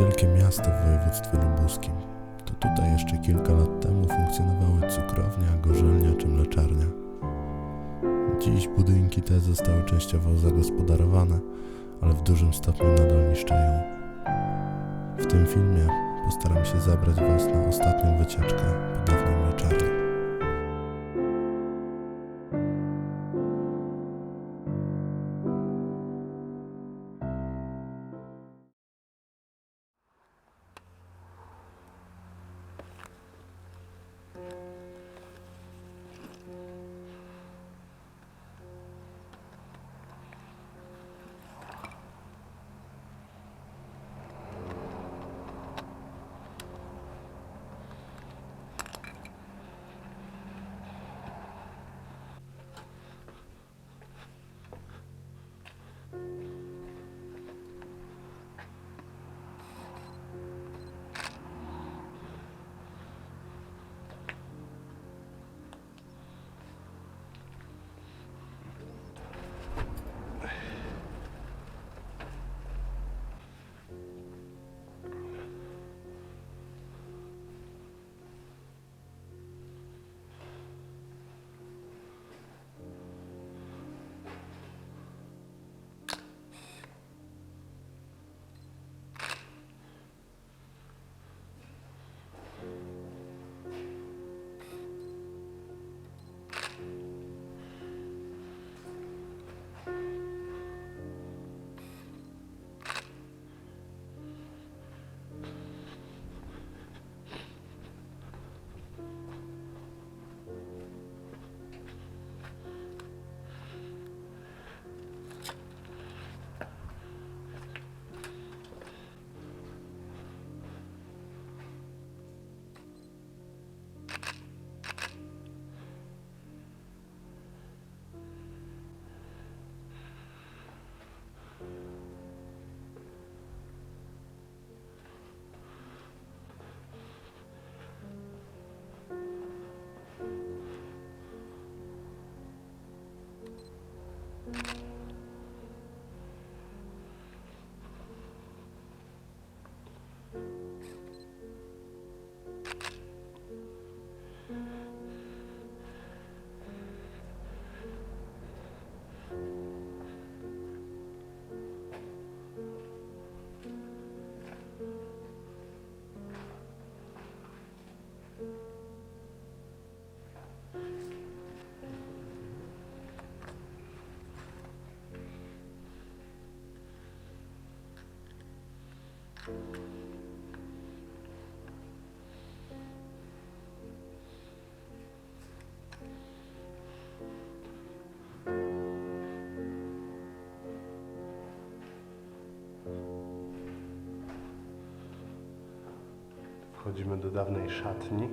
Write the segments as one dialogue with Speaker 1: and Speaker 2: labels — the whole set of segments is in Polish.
Speaker 1: niewielkie miasto w województwie lubuskim. To tutaj jeszcze kilka lat temu funkcjonowały cukrownia, gorzelnia czy mleczarnia. Dziś budynki te zostały częściowo zagospodarowane, ale w dużym stopniu nadal niszczeją. W tym filmie postaram się zabrać Was na ostatnią wycieczkę po
Speaker 2: Wchodzimy do dawnej szatni.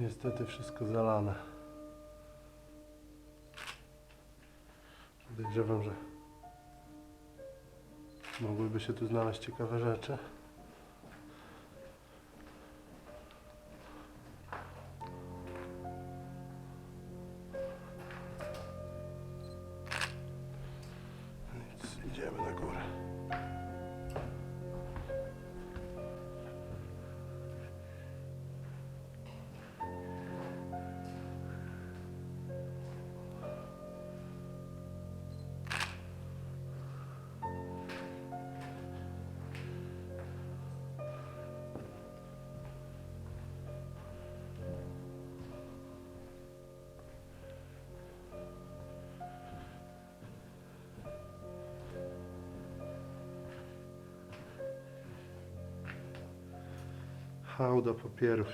Speaker 2: Niestety wszystko zalane. Podejrzewam, że mogłyby się tu znaleźć ciekawe rzeczy. Hałda papierów,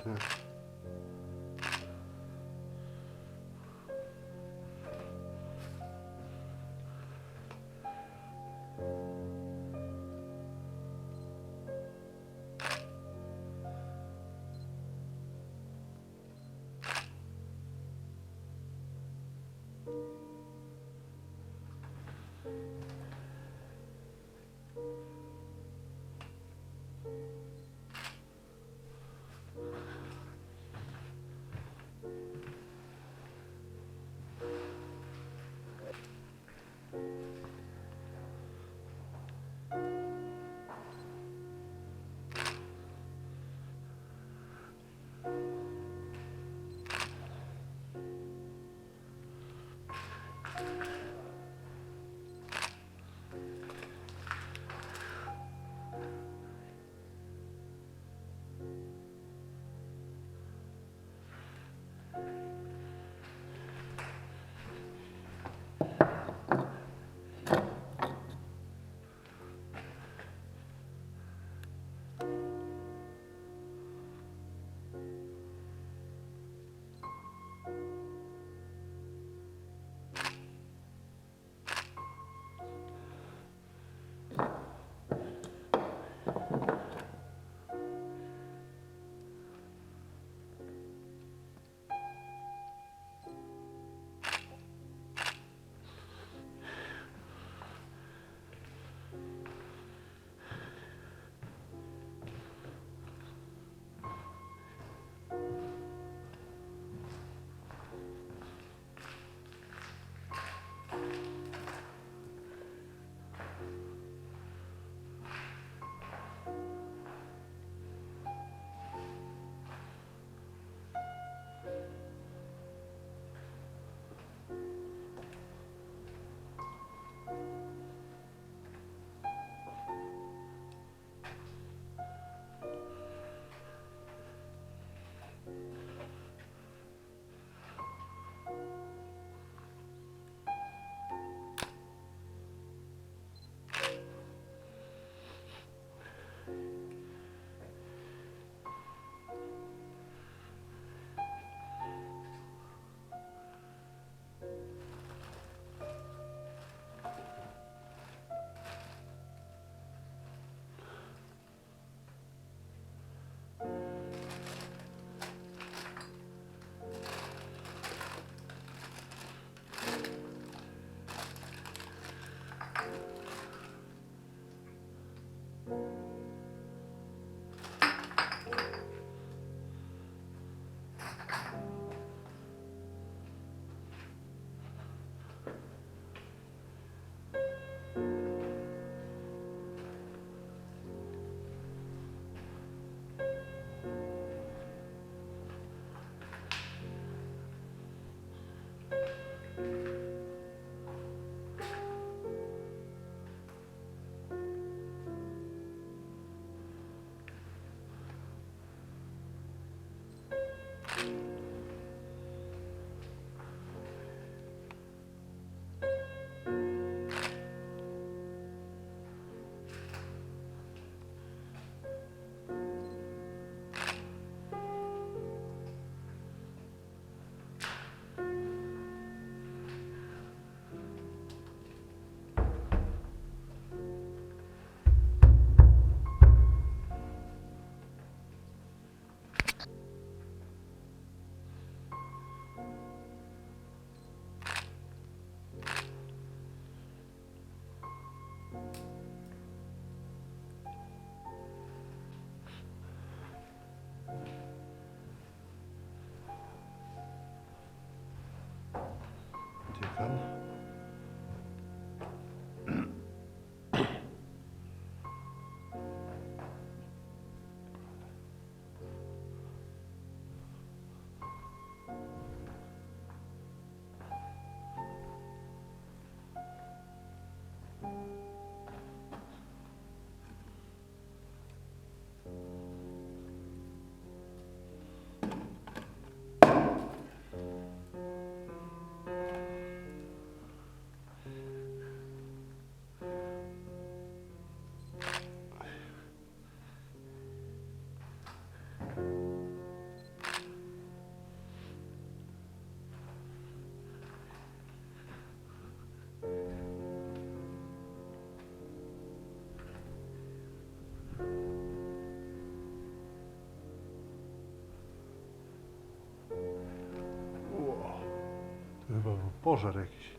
Speaker 2: pożar jakiś.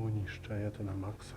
Speaker 2: Uniszczenie to na maksa.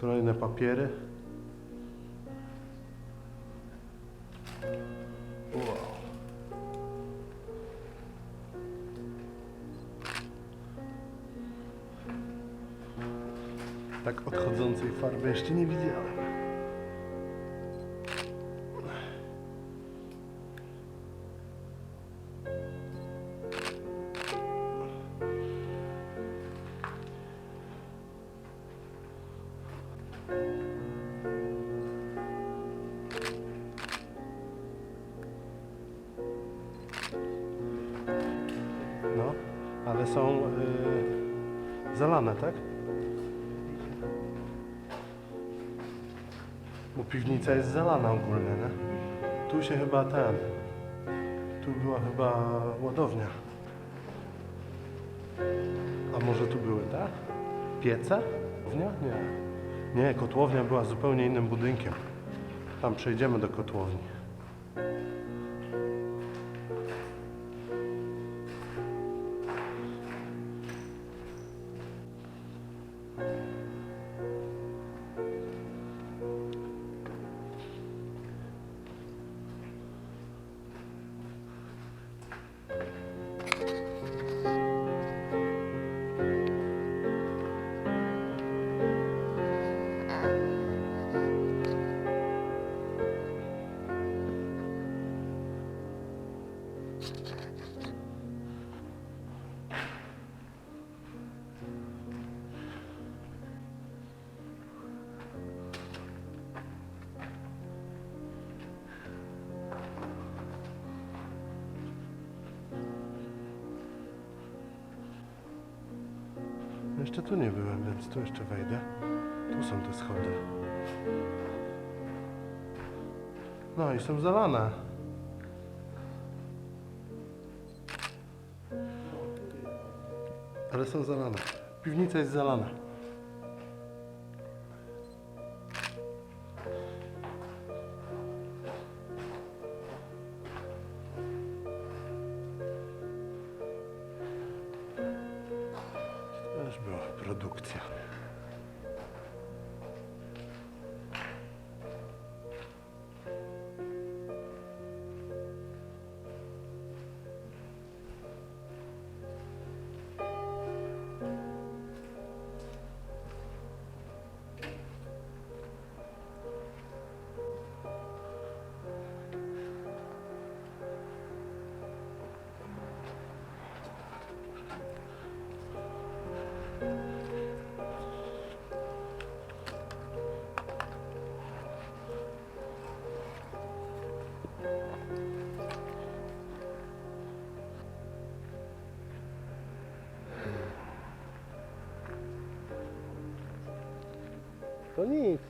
Speaker 2: Kolejne papiery. Wow. Tak odchodzącej farby jeszcze nie widziałem. Są yy, zalane, tak? Bo piwnica jest zalana ogólnie, nie? Tu się chyba ten. Tu była chyba ładownia. A może tu były, tak? Piece? Kotłownia? Nie. Nie, kotłownia była zupełnie innym budynkiem. Tam przejdziemy do kotłowni. Jeszcze tu nie byłem, więc tu jeszcze wejdę. Tu są te schody. No i są zalane. Ale są zalane. Piwnica jest zalana. To nic.